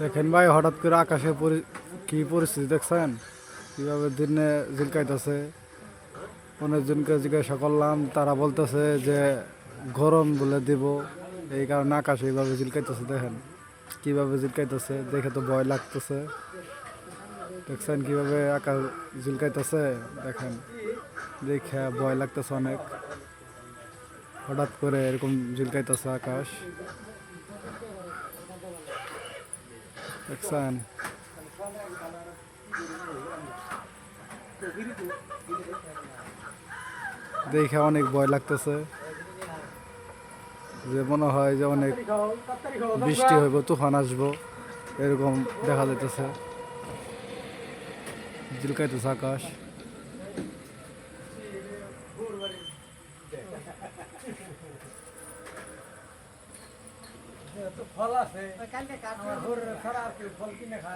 দেখেন ভাই, হঠাৎ করে আকাশে কি পরিস্থিতি দেখছেন? কীভাবে দিনে ঝিলকাইতেছে? অনেকজনকে জিজ্ঞাসা করলাম, তারা বলতেছে যে গরম বলে দিব। এই কারণে আকাশ এইভাবে ঝিলকাইতেছে, দেখেন। কীভাবে ঝিলকাইতেছে, দেখে তো ভয় লাগতেছে। দেখছেন কীভাবে আকাশ ঝিলকাইতেছে? দেখেন, দেখে ভয় লাগতেছে অনেক। হঠাৎ করে এরকম ঝিলকাইতেছে আকাশ। দেখে অনেক ভয় লাগতেছে যে মনে হয় যে অনেক বৃষ্টি হইব, তুফান আসব, এরকম দেখা যাইতেছে। জিলকাইতেছে আকাশ। ফল আছে। আমার কাঠ ফল কিনে খায়